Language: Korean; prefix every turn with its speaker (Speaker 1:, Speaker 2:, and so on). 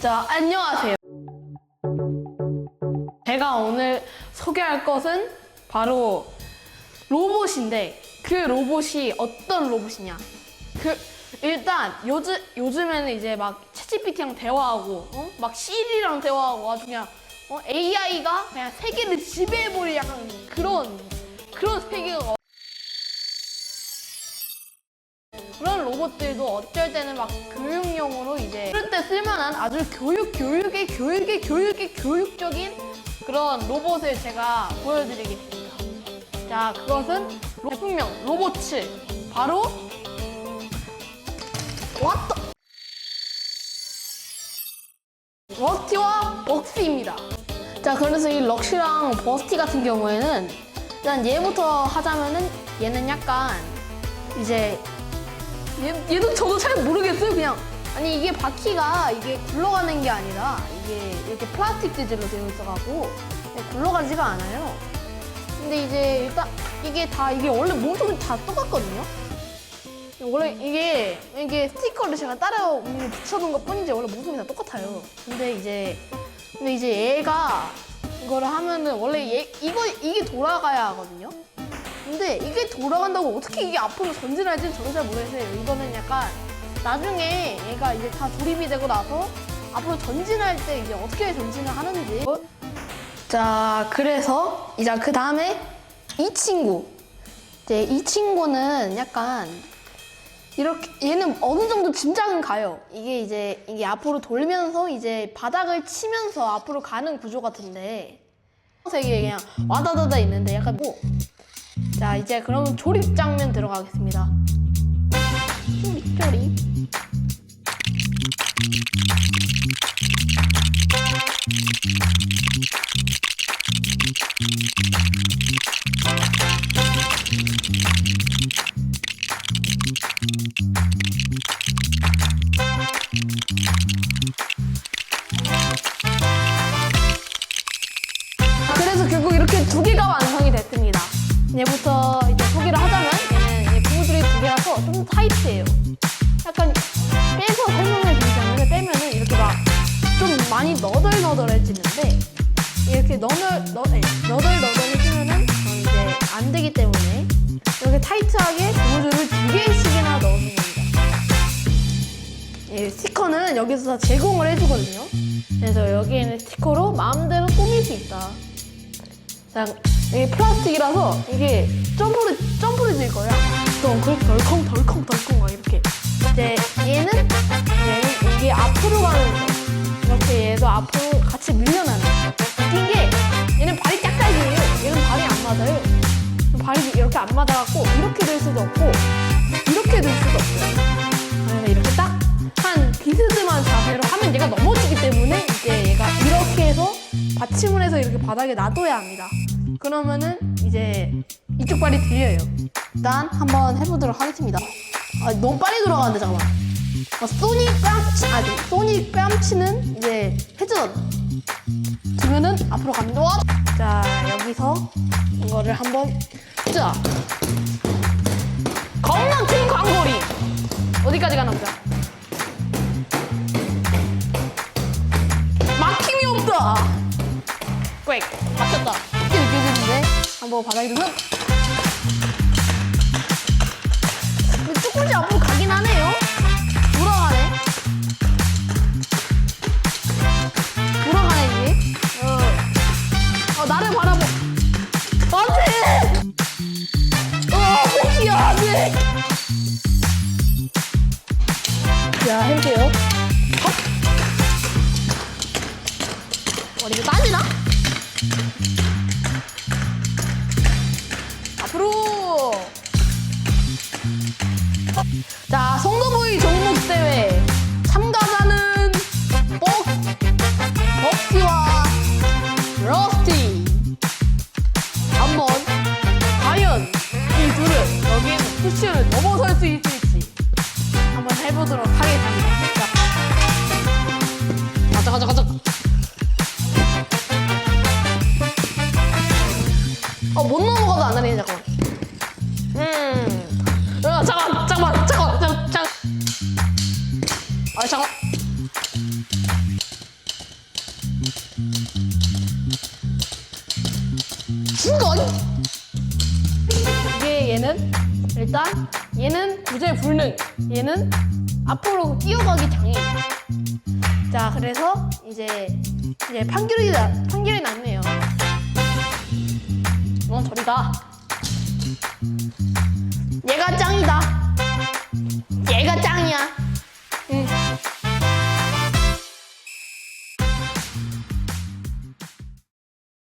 Speaker 1: 자, 안녕하세요. 제가 오늘 소개할 것은 바로 로봇인데 그 로봇이 어떤 로봇이냐? 그 일단 요즘 요즘에는 이제 막 챗GPT랑 대화하고 어? 막 시리랑 대화하고 아주 그냥 어? AI가 그냥 세계를 지배해버릴 약간 그런 그런 세계가 로봇들도 어쩔 때는 막 교육용으로 이제 그럴 때 쓸만한 아주 교육 교육의 교육의 교육의 교육적인 그런 로봇을 제가 보여드리겠습니다. 자, 그것은 로- 제품명 로봇츠 바로 왔다 러스티와 벅스입니다. 자, 그래서 이 럭시랑 버스티 같은 경우에는 일단 얘부터 하자면은 얘는 약간 이제 얘, 얘도 저도 잘 모르겠어요 그냥. 아니 이게 바퀴가 이게 굴러가는 게 아니라 이게 이렇게 플라스틱 재질로 되어 있어가지고 굴러가지가 않아요. 근데 이제 일단 이게 다 이게 원래 몸통이 다 똑같거든요? 원래 이게 이게 스티커를 제가 따라 붙여놓은 것 뿐이지 원래 몸통이 다 똑같아요. 근데 이제 근데 이제 얘가 이거를 하면은 원래 얘 이거 이게 돌아가야 하거든요 근데 이게 돌아간다고 어떻게 이게 앞으로 전진할지는 저도 잘 모르겠어요. 이거는 약간 나중에 얘가 이제 다 조립이 되고 나서 앞으로 전진할 때 이제 어떻게 전진을 하는지. 자, 그래서 이제 그 다음에 이 친구. 이제 이 친구는 약간 이렇게 얘는 어느 정도 짐작은 가요. 이게 이제 이게 앞으로 돌면서 이제 바닥을 치면서 앞으로 가는 구조 같은데 색이 그냥 와다다다 있는데 약간 뭐 자 이제 그러면 조립 장면 들어가겠습니다. 조립 조립. 그래 얘부터 이제 소개를 하자면 얘는 얘 고무줄이 두 개라서 좀 타이트해요. 약간 빼서 설명을 드리자면 빼면은 이렇게 막 좀 많이 너덜너덜해지는데 이렇게 너덜 너, 네, 너덜너덜해지면은 어, 이제 안 되기 때문에 이렇게 타이트하게 고무줄을 두 개씩이나 넣어준 겁니다. 이 스티커는 여기서 다 제공을 해주거든요. 그래서 여기에는 스티커로 마음대로 꾸밀 수 있다. 자, 이게 플라스틱이라서 이게 점프를 점프를 질 거야. 덩글 덜컹 덜컹 덜컹 막 이렇게. 이제 얘는 얘는 이게 앞으로 가는 거. 이렇게 얘도 앞으로 같이 밀려나는. 거. 웃긴 게 얘는 발이 짝짝이에요. 얘는 발이 안 맞아요. 발이 이렇게 안 맞아갖고 이렇게 될 수도 없고 이렇게 될 수도 없어요. 그래서 이렇게 딱 한 비스듬한 자세로 하면 얘가 넘어지 받침을 해서 이렇게 바닥에 놔둬야 합니다. 그러면은 이제 이쪽 발이 들려요. 일단 한번 해보도록 하겠습니다. 아, 너무 빨리 돌아가는데 잠깐만. 어, 소니 뺨치 아니 소니 뺨치는 이제 회전 두면은 앞으로 갑니다. 와! 자 여기서 이거를 한번 자 겁나 큰 광고리 어디까지 가나 보자. 한번 바닥에 두면 조금씩 앞으로 가긴 하네요. 돌아가네. 돌아가네 이게. 어, 어 나를 바라보. 안돼. 어 포기야 안돼. 자 해볼게요. 헛. 머리가 따지나? 앞으로! 자, 송도보이 종목 대회 참가자는 복, 벅티와 러스티. 한번 과연 이 둘은 여기에 푸시를 넘어설 수 있을지 한번 해보도록 하겠습니다. 자, 가자, 가자, 가자. 어, 못 넘어 오케이 잠깐만. 음. 야, 잠깐만. 잠깐만 잠깐만. 잠깐만. 잠깐만. 아, 잠깐. 죽어. 이게 얘는 일단 얘는 무죄 불능. 얘는 앞으로 뛰어가기 장애. 자 그래서 이제 이제 판결이 나, 판결이 났네요. 어 저리가. 얘가 짱이다. 얘가 짱이야.